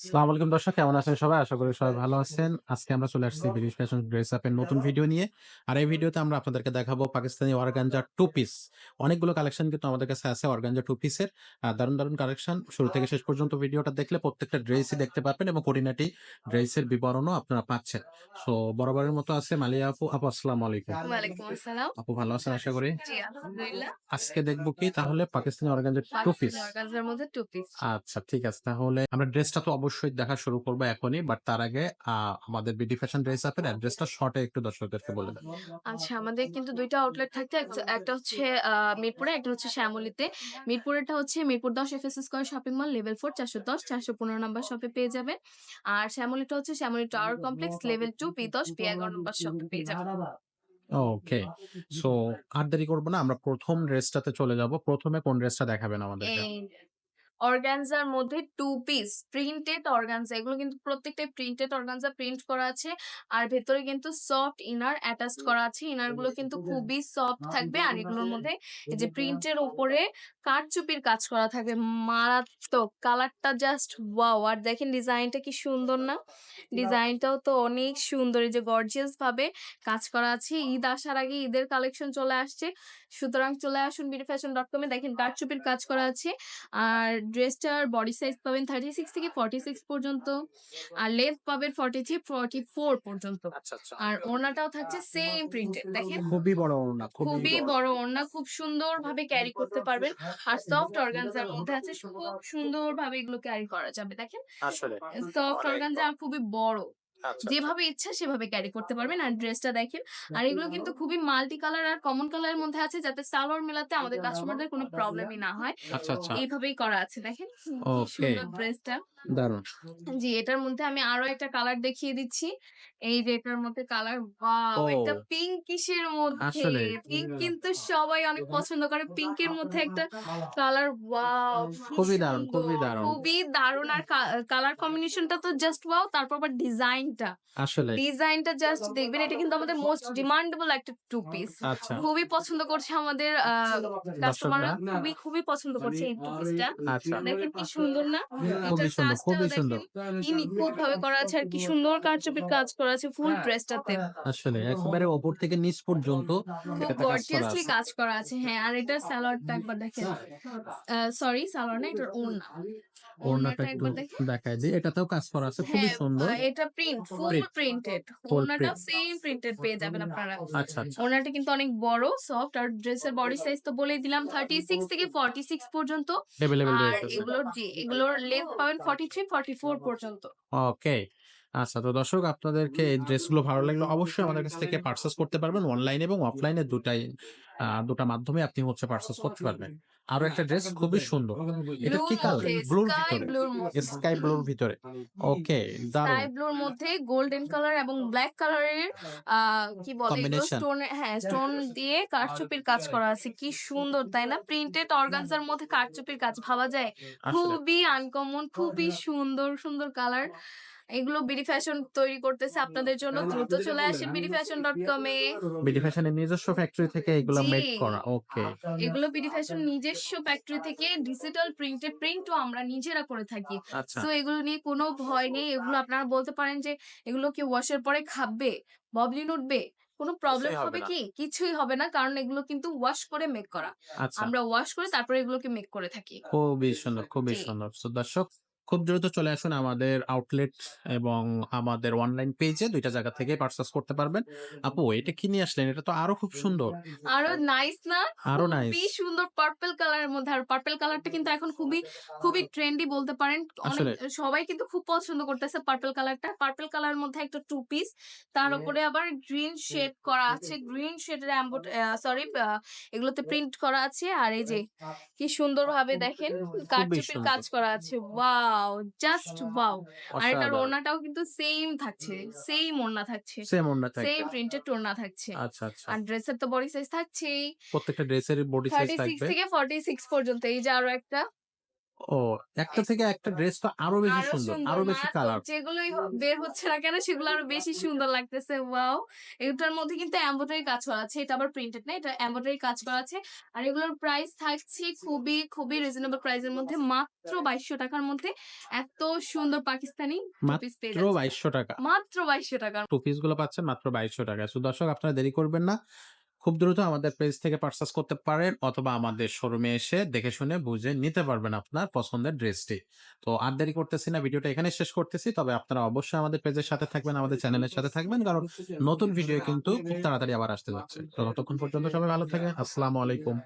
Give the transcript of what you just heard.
আসসালামু আলাইকুম দর্শক কেমন আছেন সবাই? আশা করি সবাই ভালো আছেন। আজকে আমরা চলে আসছি বিডিশ ফ্যাশন ড্রেস আপের নতুন ভিডিও নিয়ে। আর এই ভিডিওতে আমরা আপনাদেরকে দেখাবো পাকিস্তানি অর্গানজা টু পিস অনেকগুলো কালেকশন কিন্তু আমাদের কাছে আছে অর্গানজা টু পিসের দারুণ দারুণ কালেকশন শুরু থেকে শেষ পর্যন্ত ভিডিওটা দেখলে প্রত্যেকটা ড্রেসই দেখতে পাবেন এবং কোরিনাটি ড্রেসের বিবরণও আপনারা পাচ্ছেন। সো বরাবরের মতো আছে মালিয়া আপু। আপু আসসালামু আলাইকুম। আপু ভালো আছেন আশা করি? আজকে দেখব কি? তাহলে Pakistani organza two piece Pakistani organza মধ্যে টু পিস আচ্ছা ঠিক আছে। তাহলে আমরা ড্রেসটা তো অবশ্যই দেখা শুরু করব এখনই। বাট তার আগে আমাদের বিডি ফ্যাশন ড্রেস আপের অ্যাড্রেসটা শর্টে একটু দর্শকদেরকে বলে দেন। আচ্ছা আমাদের কিন্তু দুইটা আউটলেট থাকতে একটা- হচ্ছে মিরপুরে একটা হচ্ছে শ্যামলীতে। মিরপুরেরটা হচ্ছে মিরপুর দশ F S square shopping mall level four চারশো দশ চারশো পনেরো নম্বর শপে পেয়ে যাবেন। আর শ্যামলীটা হচ্ছে Shyamoli tower complex level two P দশ পি এগারো নম্বর শপে পেয়ে যাবেন। ওকে সো আর দেরি করব না আমরা প্রথম ড্রেসটাতে চলে যাব। প্রথমে কোন ড্রেসটা দেখাবেন আমাদেরকে? এই অর্গানজার মধ্যে টু পিস প্রিন্টেড অর্গানজা এগুলো কিন্তু প্রত্যেকটাই প্রিন্টেড অর্গানজা প্রিন্ট করা আছে। আর ভেতরে কিন্তু সফট ইনার অ্যাটাচড করা আছে। ইনারগুলো কিন্তু খুবই সফট থাকবে। আর এগুলোর মধ্যে এই যে প্রিন্টের উপরে কারচুপির কাজ করা থাকবে। মারাত্মক কালারটা জাস্ট ওয়াও আর দেখেন ডিজাইনটা কি সুন্দর না? ডিজাইনটাও তো অনেক সুন্দর। এই যে গর্জিয়াস ভাবে কাজ করা আছে। ঈদ আসার আগে ঈদের কালেকশন চলে আসছে। সুতরাং চলে আসুন বিডি ফ্যাশন ডট কমে দেখেন কারচুপির কাজ করা আছে। আর ড্রেসটার বডি সাইজ পাবেন থার্টি সিক্স থেকে ফর্টি সিক্স পর্যন্ত আর লেন্থ পাবেন ফর্টি থ্রি ফর্টি ফোর পর্যন্ত। আচ্ছা আচ্ছা। আর ওড়নাটাও থাকছে সেম প্রিন্টেড দেখেন? খুবই বড় ওড়না খুবই বড়। ওড়না খুব সুন্দর ভাবে ক্যারি করতে পারবেন। আর সফট অর্গানজার মধ্যে আছে খুব সুন্দর ভাবে এগুলো ক্যারি করা যাবে। দেখেন? আসলে। সফট অর্গানজা খুবই বড়। যেভাবে ইচ্ছা সেভাবে ক্যারি করতে পারবেন। আর ড্রেসটা দেখেন আর এগুলো কিন্তু খুবই মাল্টি কালার আর কমন কালারের মধ্যে আছে যাতে সালোয়ার মেলাতে আমাদের কাস্টমারদের কোনো প্রবলেমই না হয়। আচ্ছা আচ্ছা। এইভাবেই করা আছে দেখেন. সুন্দর ড্রেসটা দারুণ জি এটার মধ্যে আমি আরও একটা কালার দেখিয়ে দিচ্ছি। এই যে এটার মধ্যে কালার ওয়াও! ও। একটা পিঙ্ক মধ্যে। পিঙ্ক কিন্তু সবাই অনেক পছন্দ করে। পিঙ্কের মধ্যে একটা কালার ওয়াও! খুবই দারুণ, খুবই দারুণ। খুবই দারুণ। আর কালার কম্বিনেশনটা তো জাস্ট ওয়াও তারপর আবার ডিজাইনটা। আসলে। ডিজাইনটা জাস্ট দেখবেন এটা কিন্তু আমাদের মোস্ট ডিমান্ডেবল একটা টু পিস। আচ্ছা। খুবই পছন্দ করছে আমাদের কাস্টমাররা খুবই খুবই পছন্দ করছে এই টু পিসটা। আচ্ছা। দেখেন কি সুন্দর না? এটার সুন্দর খুবই সুন্দর। কি নিখুঁত ভাবে করা আছে আর কি সুন্দর কারচুপির কাজ করা আছে ফুল ড্রেসটাতে। আসলে একেবারে ওপর থেকে নিচ পর্যন্ত খুব এটাতে কাজ করা গর্জিয়াসলি কাজ করা আছে। হ্যাঁ আর এটার সালোয়ারটা একবার দেখেন। সরি সালোয়ার না এটার ওড়না। ওড়নাটা ওড়নাটা একটু দেখায় দিই। এটাতেও কাজ করা আছে খুবই হ্যাঁ সুন্দর। এটা প্রিন্ট ফুল প্রিন্টেড ওড়নাটা সেম প্রিন্টেড পেয়ে যাবেন আপনারা। আচ্ছা আচ্ছা। ওড়নাটা কিন্তু অনেক বড় সফট আর ড্রেসের বডি সাইজ তো বলেই দিলাম থার্টি সিক্স থেকে ফর্টি সিক্স পর্যন্ত। অ্যাভেলেবল আর এগুলোর জি এগুলোর লেন্থ পাবেন ফোর পর্যন্ত। ওকে। আচ্ছা তো দর্শক আপনাদেরকে এই ড্রেসগুলো ভালো লাগল অবশ্যই আমাদের কাছ থেকে পার্সেস করতে পারবেন। অনলাইন এবং অফলাইনে দুটাই। দুটা মাধ্যমে আপনি হচ্ছে পার্চেস করতে পারবেন। আরও একটা ড্রেস খুবই সুন্দর। এটা কি কালার ব্লুর ভিতরে। স্কাই ব্লুর ভিতরে। ওকে স্কাই ব্লুর মধ্যে গোল্ডেন কালার এবং ব্ল্যাক কালারের কি বলে স্টোন হ্যাঁ স্টোন দিয়ে কারচুপির কাজ করা আছে। কি সুন্দর তাই না? প্রিন্টেড অর্গানজার মধ্যে কারচুপির কাজ ভাবা যায়? খুবই আনকমন খুবই সুন্দর সুন্দর কালার এগুলো বিডি ফ্যাশন তৈরি করতেছে আপনাদের জন্য। দ্রুত চলে আসেন বিডি ফ্যাশন ডট কমে বিডি ফ্যাশনের নিজস্ব ফ্যাক্টরি থেকে এগুলো মেড করা ওকে এগুলো বিডি ফ্যাশন নিজস্ব ফ্যাক্টরি থেকে ডিজিটাল প্রিন্টে প্রিন্টও আমরা নিজেরা করে থাকি। আচ্ছা। তো এগুলো নিয়ে কোনো ভয় নেই। এগুলো আপনারা বলতে পারেন যে এগুলো কি ওয়াশের পরে খাবে ববলিন উঠবে কোনো প্রবলেম হবে কি? কিছুই হবে না কারণ এগুলো কিন্তু ওয়াশ করে মেক করা। আচ্ছা। আমরা ওয়াশ করে তারপরে এগুলোকে মেক করে থাকি। খুবই সুন্দর খুবই সুন্দর। দর্শক খুব দ্রুত চলে আসুন আমাদের আউটলেট এবং আমাদের অনলাইন পেজে দুইটা জায়গা থেকে পার্চেস করতে পারবেন। আপু এটা কি নিয়ে আসলেন? এটা তো আরও খুব সুন্দর। আরও নাইস না? আরও নাইস খুবই সুন্দর পার্পল কালারের মধ্যে। আর পার্পল কালারটা কিন্তু এখন খুবই খুবই ট্রেন্ডি বলতে পারেন। অনেক আসলে। সবাই কিন্তু খুব পছন্দ করতেছে পার্পল কালারটা পার্পল কালারের মধ্যে একটা টু পিস তার উপরে আবার গ্রিন শেড করা আছে। গ্রিন শেডের সরি এগুলোতে প্রিন্ট করা আছে। আর এই যে কি সুন্দর ভাবে দেখেন কারচুপির। কাজ করা আছে। ওয়াও জাস্ট ওয়াও আর এটার ওড়নাটাও কিন্তু সেম থাকছে সেম ওড়না থাকছে। সেম ওড়না থাকছে। সেম প্রিন্টেড ওড়না থাকছে। আচ্ছা আচ্ছা। আর ড্রেসের তো বডি সাইজ থাকছেই। প্রত্যেকটা ড্রেসের বডি সাইজ থাকবে। সিক্স থেকে ফর্টি সিক্স পর্যন্ত। এই যে আরও একটা। ও একটা থেকে একটা ড্রেস তো আরও বেশি সুন্দর আরও বেশি কালার যেগুলোই বের হচ্ছে না কেন সেগুলো আরও বেশি সুন্দর লাগতেছে ওয়াও। এটার মধ্যে কিন্তু এমব্রয়ডারি কাজ করা আছে এটা আবার প্রিন্টেড না এটা এমব্রয়ডারি কাজ করা আছে। আর এগুলোর প্রাইস থাকছে খুবই খুবই রিজনেবল প্রাইসের মধ্যে মাত্র বাইশশো টাকার মধ্যে। এত সুন্দর পাকিস্তানি মাত্র বাইশশো টাকা। মাত্র বাইশশো টাকা টু পিসগুলো পাচ্ছেন মাত্র বাইশশো টাকা তো দর্শক আপনারা দেরি করবেন না। খুব দ্রুত আমাদের পেজ থেকে পারচেস করতে পারেন অথবা আমাদের শোরুমে এসে দেখে শুনে বুঝে নিতে পারবেন আপনার পছন্দের ড্রেসটি তো আর দেরি করতেছি না, ভিডিওটা এখানে শেষ করতেছি। তবে আপনারা অবশ্যই আমাদের পেজের সাথে থাকবেন, আমাদের চ্যানেলের সাথে থাকবেন, কারণ নতুন ভিডিও কিন্তু খুব তাড়াতাড়ি আবার আসতে যাচ্ছে। তো ততক্ষণ পর্যন্ত সবাই ভালো থাকেন আসসালামু আলাইকুম।